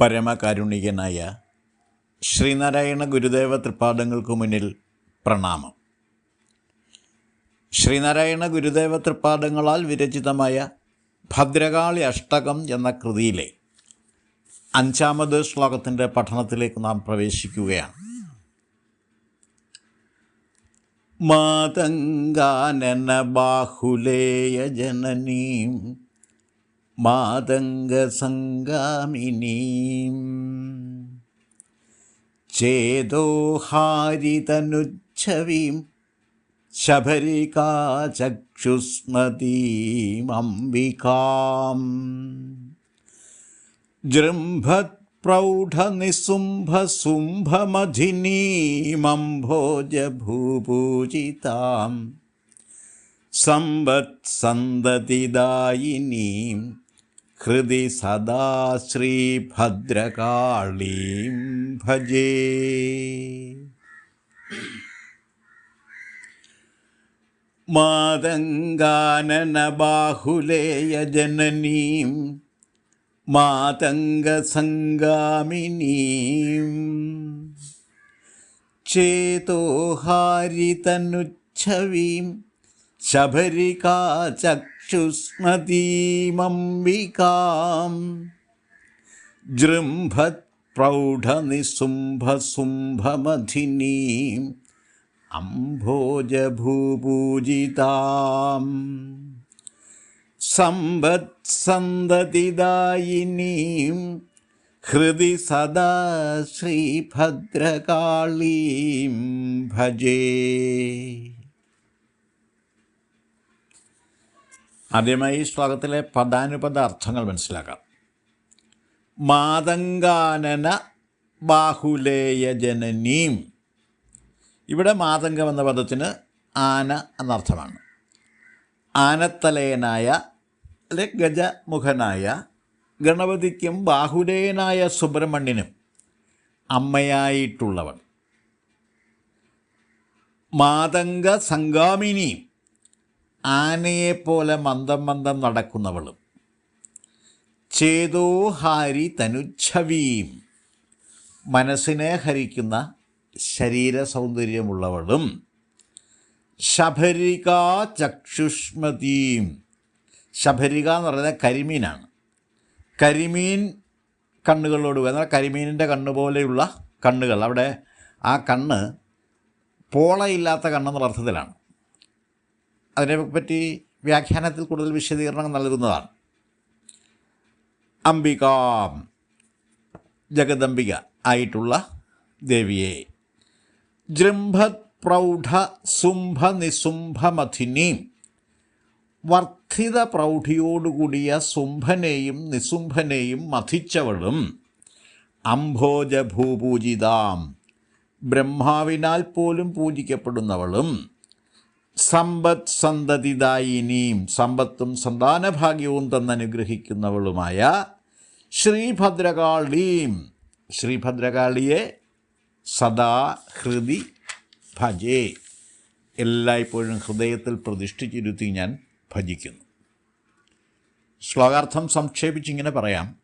പരമകാരുണികനായ ശ്രീനാരായണ ഗുരുദേവ തൃപ്പാദങ്ങൾക്ക് മുന്നിൽ പ്രണാമം. ശ്രീനാരായണ ഗുരുദേവ തൃപ്പാദങ്ങളാൽ വിരചിതമായ ഭദ്രകാളി അഷ്ടകം എന്ന കൃതിയിലെ അഞ്ചാമത് ശ്ലോകത്തിന്റെ പഠനത്തിലേക്ക് നാം പ്രവേശിക്കുകയാണ്. മാതങ്കാനന ബാഹുലേയ ജനനീം मातङ्गसङ्गामिनी चेदोहारितवीं शबरिकाचक्षुस्मतीमम्बिकाम् जृम्भत्प्रौढनिशुम्भशुम्भमझनीमम्भोजभूपूजितां सम्बत्सन्दतिदायिनी ഹൃദി സദാ ശ്രീഭദ്രകാളീം ഭജേ. മാതങ്കാനനബാഹുലേയ ജനനീം മാതംഗസംഗാമിനീം. ചേതോഹാരിതനുച്ഛവീം शुष्मतीमम्बिका जृम्भत्प्रौढनिशुम्भशुम्भमथिनीं अम्भोजभूपूजिताम् सम्बत्सन्दतिदायिनीं हृदि सदा श्रीभद्रकालीं भजे। ആദ്യമായി ഈ ശ്ലോകത്തിലെ പദാനുപദ അർത്ഥങ്ങൾ മനസ്സിലാക്കാം. മാതങ്കാനന ബാഹുലേയ ജനനീം. ഇവിടെ മാതംഗം എന്ന പദത്തിന് ആന എന്നർത്ഥമാണ്. ആനത്തലയനായ അല്ലെ ഗജമുഖനായ ഗണപതിക്കും ബാഹുലേയനായ സുബ്രഹ്മണ്യനും അമ്മയായിട്ടുള്ളവൾ. മാതംഗ സംഗാമിനിയും ആനയെപ്പോലെ മന്ദം മന്ദം നടക്കുന്നവളും. ചേതോ ഹാരി തനുച്ഛവീം മനസ്സിനെ ഹരിക്കുന്ന ശരീര സൗന്ദര്യമുള്ളവളും ശബരിക ചക്ഷുഷ്മതീം. ശബരിക എന്ന് പറയുന്നത് കരിമീനാണ്. കരിമീൻ കണ്ണുകളോട് എന്നാൽ കരിമീനിന്റെ കണ്ണ് പോലെയുള്ള കണ്ണുകൾ. അവിടെ ആ കണ്ണ് പോളയില്ലാത്ത കണ്ണെന്നുള്ള അർത്ഥത്തിലാണ്. അതിനെപ്പറ്റി വ്യാഖ്യാനത്തിൽ കൂടുതൽ വിശദീകരണം നൽകുന്നതാണ്. അംബികാം ജഗദംബിക ആയിട്ടുള്ള ദേവിയെ. ജൃംഭത് പ്രൗഢ സുംഭ നിസുംഭമഥിനീം വർദ്ധിത പ്രൗഢിയോടുകൂടിയ സുംഭനെയും നിസുംഭനെയും മഥിച്ചവളും. അംഭോജഭൂപൂജിതാം. ബ്രഹ്മാവിനാൽ പോലും പൂജിക്കപ്പെടുന്നവളും. സമ്പത് സന്തതിദായിനിയും സമ്പത്തും സന്താനഭാഗ്യവും തന്നനുഗ്രഹിക്കുന്നവളുമായ ശ്രീഭദ്രകാളിയും ശ്രീഭദ്രകാളിയെ സദാ ഹൃദി ഭജേ. എല്ലായ്പ്പോഴും ഹൃദയത്തിൽ പ്രതിഷ്ഠിച്ചിരുത്തി ഞാൻ ഭജിക്കുന്നു. ശ്ലോകാർത്ഥം സംക്ഷേപിച്ചിങ്ങനെ പറയാം.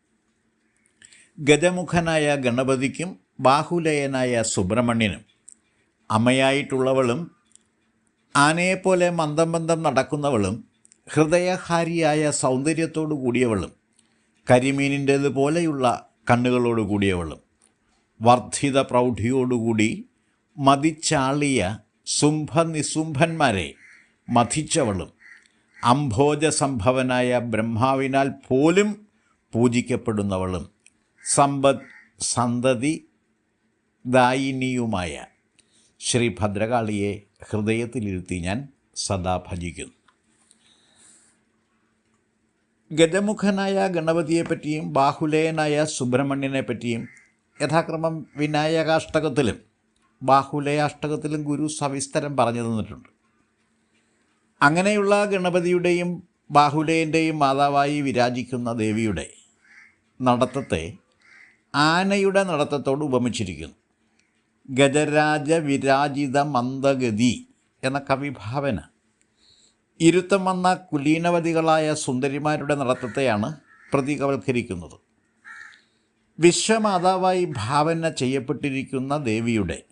ഗജമുഖനായ ഗണപതിക്കും ബാഹുലയനായ സുബ്രഹ്മണ്യനും അമ്മയായിട്ടുള്ളവളും ആനയെപ്പോലെ മന്ദം മന്ദം നടക്കുന്നവളും ഹൃദയഹാരിയായ സൗന്ദര്യത്തോടു കൂടിയവളും കരിമീനിന്റേതുപോലെയുള്ള കണ്ണുകളോട് കൂടിയവളും വർദ്ധിത പ്രൗഢിയോടുകൂടി മതിച്ചാളിയ സുംഭനിസുംഭന്മാരെ മഥിച്ചവളും അംഭോജസംഭവനായ ബ്രഹ്മാവിനാൽ പോലും പൂജിക്കപ്പെടുന്നവളും സമ്പദ് സന്തതി ദായിനിയുമായ ശ്രീ ഭദ്രകാളിയെ ഹൃദയത്തിലിരുത്തി ഞാൻ സദാ ഭജിക്കുന്നു. ഗജമുഖനായ ഗണപതിയെപ്പറ്റിയും ബാഹുലേയനായ സുബ്രഹ്മണ്യനെ പറ്റിയും യഥാക്രമം വിനായകാഷ്ടകത്തിലും ബാഹുലേയാഷ്ടകത്തിലും ഗുരു സവിസ്തരം പറഞ്ഞു തന്നിട്ടുണ്ട്. അങ്ങനെയുള്ള ഗണപതിയുടെയും ബാഹുലേയന്റെയും മാതാവായി വിരാജിക്കുന്ന ദേവിയുടെ നടത്തത്തെ ആനയുടെ നടത്തത്തോട് ഉപമിച്ചിരിക്കുന്നു. ഗജരാജ വിരാജിത മന്ദഗതി എന്ന കവിഭാവന. ഇരുത്തം വന്ന കുലീനവതികളായ സുന്ദരിമാരുടെ നടത്തത്തെയാണ് പ്രതീകവൽക്കരിക്കുന്നത്. വിശ്വമാതാവായി ഭാവന ചെയ്യപ്പെട്ടിരിക്കുന്ന ദേവിയുടെ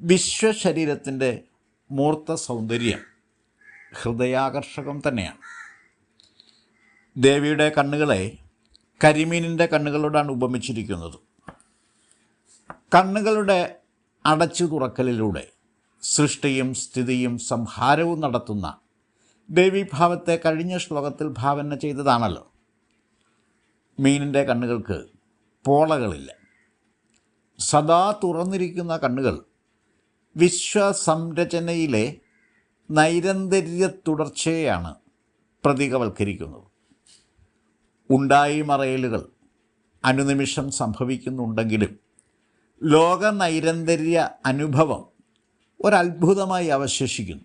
വിശ്വശരീരത്തിന്റെ മൂർത്ത സൗന്ദര്യം ഹൃദയാകർഷകം തന്നെയാണ്. ദേവിയുടെ കണ്ണുകളെ കരിമീനിന്റെ കണ്ണുകളോടാണ് ഉപമിച്ചിരിക്കുന്നത്. കണ്ണുകളുടെ അടച്ചു തുറക്കലിലൂടെ സൃഷ്ടിയും സ്ഥിതിയും സംഹാരവും നടത്തുന്ന ദേവീഭാവത്തെ കഴിഞ്ഞ ശ്ലോകത്തിൽ ഭാവന ചെയ്തതാണല്ലോ. മീനിന്റെ കണ്ണുകൾക്ക് പോളകളില്ല. സദാ തുറന്നിരിക്കുന്ന കണ്ണുകൾ വിശ്വസംരചനയിലെ നൈരന്തര്യ തുടർച്ചയാണ് പ്രതീകവൽക്കരിക്കുന്നത്. ഉണ്ടായി മറയലുകൾ അനുനിമിഷം സംഭവിക്കുന്നുണ്ടെങ്കിലും ലോക നൈരന്തര്യ അനുഭവം ഒരത്ഭുതമായി അവശേഷിക്കുന്നു.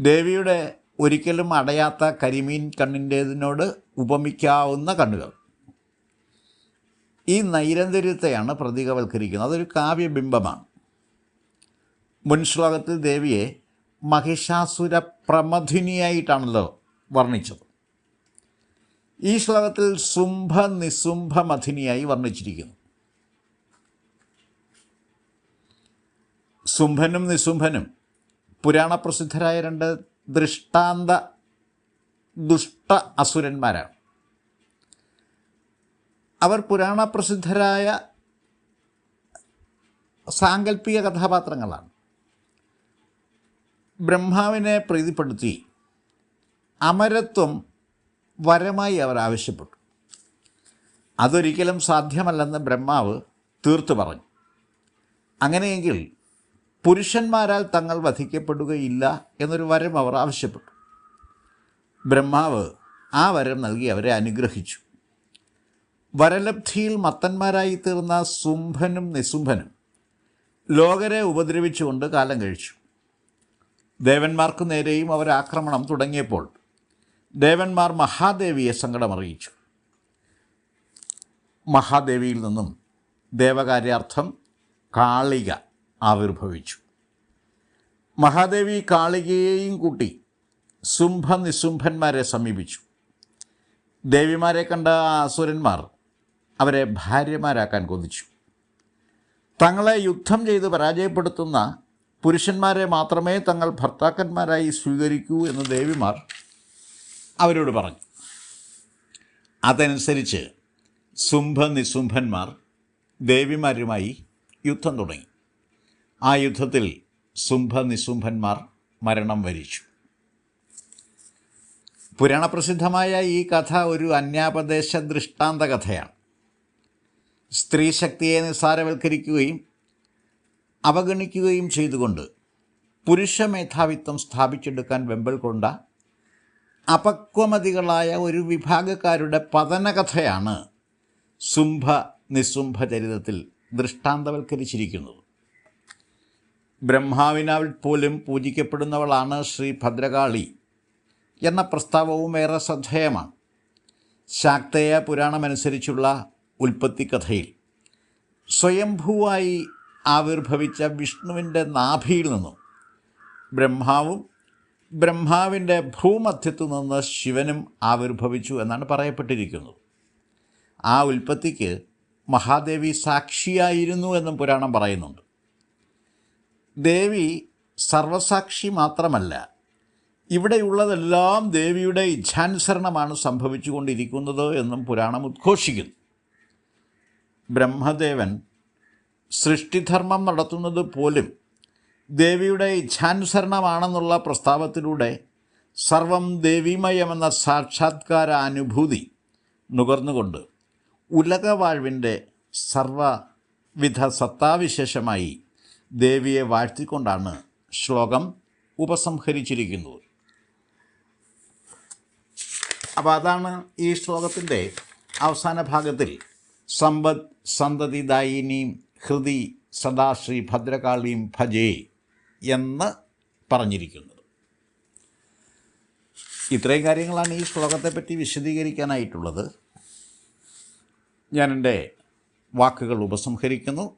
ദേവിയുടെ ഒരിക്കലും അടയാത്ത കരിമീൻ കണ്ണിന്റേതിനോട് ഉപമിക്കാവുന്ന കണ്ണുകൾ. ഈ നൈരന്തര്യത്തെയാണ് പ്രതീകവൽക്കരിക്കുന്നത്. അതൊരു കാവ്യബിംബമാണ്. മുൻ ശ്ലോകത്തിൽ ദേവിയെ മഹിഷാസുര പ്രമഥിനിയായിട്ടാണല്ലോ വർണിച്ചത്. ഈ ശ്ലോകത്തിൽ സുംഭ നിസുംഭ മഥിനിയായി വർണിച്ചിരിക്കുന്നു. സുംഭനും നിസുംഭനും. പുരാണപ്രസിദ്ധരായ രണ്ട് ദൃഷ്ടാന്ത ദുഷ്ട അസുരന്മാരാണ്. അവർ പുരാണപ്രസിദ്ധരായ സാങ്കല്പിക കഥാപാത്രങ്ങളാണ്. ബ്രഹ്മാവിനെ പ്രീതിപ്പെടുത്തി അമരത്വം വരമായി അവർ ആവശ്യപ്പെട്ടു. അതൊരിക്കലും സാധ്യമല്ലെന്ന് ബ്രഹ്മാവ് തീർത്തു പറഞ്ഞു. അങ്ങനെയെങ്കിൽ പുരുഷന്മാരാൽ തങ്ങൾ വധിക്കപ്പെടുകയില്ല എന്നൊരു വരം അവർ ആവശ്യപ്പെട്ടു. ബ്രഹ്മാവ് ആ വരം നൽകി അവരെ അനുഗ്രഹിച്ചു. വരലബ്ധിയിൽ മത്തന്മാരായി തീർന്ന സുംഭനും നിസുംഭനും ലോകരെ ഉപദ്രവിച്ചുകൊണ്ട് കാലം കഴിച്ചു. ദേവന്മാർക്ക് നേരെയും അവർ ആക്രമണം തുടങ്ങിയപ്പോൾ ദേവന്മാർ മഹാദേവിയെ സങ്കടമറിയിച്ചു. മഹാദേവിയിൽ നിന്നും ദേവകാര്യാർത്ഥം കാളിക ആവിർഭവിച്ചു. മഹാദേവി കാളികയെയും കൂട്ടി സുംഭ നിസുംഭന്മാരെ സമീപിച്ചു. ദേവിമാരെ കണ്ട അസുരന്മാർ അവരെ ഭാര്യമാരാക്കാൻ കൊതിച്ചു. തങ്ങളെ യുദ്ധം ചെയ്ത് പരാജയപ്പെടുത്തുന്ന പുരുഷന്മാരെ മാത്രമേ തങ്ങൾ ഭർത്താക്കന്മാരായി സ്വീകരിക്കൂ എന്ന് ദേവിമാർ അവരോട് പറഞ്ഞു. അതനുസരിച്ച് സുംഭ നിസുംഭന്മാർ ദേവിമാരുമായി യുദ്ധം തുടങ്ങി. ആ യുദ്ധത്തിൽ സുംഭ നിസുംഭന്മാർ മരണം വരിച്ചു. പുരാണപ്രസിദ്ധമായ ഈ കഥ ഒരു അന്യാപദേശ ദൃഷ്ടാന്ത കഥയാണ്. സ്ത്രീ ശക്തിയെ നിസ്സാരവൽക്കരിക്കുകയും അവഗണിക്കുകയും ചെയ്തുകൊണ്ട് പുരുഷ മേധാവിത്വം സ്ഥാപിച്ചെടുക്കാൻ വെമ്പൽ കൊണ്ട അപക്വമതികളായ ഒരു വിഭാഗക്കാരുടെ പതനകഥയാണ് സുംഭ നിസുംഭ ചരിതത്തിൽ ദൃഷ്ടാന്തവൽക്കരിച്ചിരിക്കുന്നത്. ബ്രഹ്മാവിനാൽ പോലും പൂജിക്കപ്പെടുന്നവളാണ് ശ്രീ ഭദ്രകാളി എന്ന പ്രസ്താവവും ഏറെ ശ്രദ്ധേയമാണ്. ശാക്തേയ പുരാണമനുസരിച്ചുള്ള ഉൽപ്പത്തി കഥയിൽ സ്വയംഭൂവായി ആവിർഭവിച്ച വിഷ്ണുവിന്റെ നാഭിയിൽ നിന്നും ബ്രഹ്മാവും ബ്രഹ്മാവിന്റെ ഭൂമധ്യത്തു നിന്ന് ശിവനും ആവിർഭവിച്ചു എന്നാണ് പറയപ്പെട്ടിരിക്കുന്നത്. ആ ഉൽപ്പത്തിക്ക് മഹാദേവി സാക്ഷിയായിരുന്നു എന്നും പുരാണം പറയുന്നുണ്ട്. ദേവി സർവസാക്ഷി മാത്രമല്ല ഇവിടെയുള്ളതെല്ലാം ദേവിയുടെ ഇച്ഛാനുസരണമാണ് സംഭവിച്ചുകൊണ്ടിരിക്കുന്നത് എന്നും പുരാണം ഉദ്ഘോഷിക്കുന്നു. ബ്രഹ്മദേവൻ സൃഷ്ടിധർമ്മം നടത്തുന്നത് പോലും ദേവിയുടെ ഇച്ഛാനുസരണമാണെന്നുള്ള പ്രസ്താവത്തിലൂടെ സർവം ദേവീമയമെന്ന സാക്ഷാത്കാര അനുഭൂതി നുകർന്നുകൊണ്ട് ഉലകവാഴ്വിന്റെ സർവവിധ സത്താവിശേഷമായി ദേവിയെ വാഴ്ത്തിക്കൊണ്ടാണ് ശ്ലോകം ഉപസംഹരിച്ചിരിക്കുന്നത്. അപ്പോൾ അതാണ് ഈ ശ്ലോകത്തിന്റെ അവസാന ഭാഗത്തിൽ. സമ്പദ് സന്തതിദായിനീം ഹൃദി സദാശ്രീ ഭദ്രകാളിയും ഭജേ എന്ന് പറഞ്ഞിരിക്കുന്നത്. ഇത്രയും കാര്യങ്ങളാണ് ഈ ശ്ലോകത്തെപ്പറ്റി വിശദീകരിക്കാനായിട്ടുള്ളത്. ഞാൻ എന്റെ വാക്കുകൾ ഉപസംഹരിക്കുന്നു.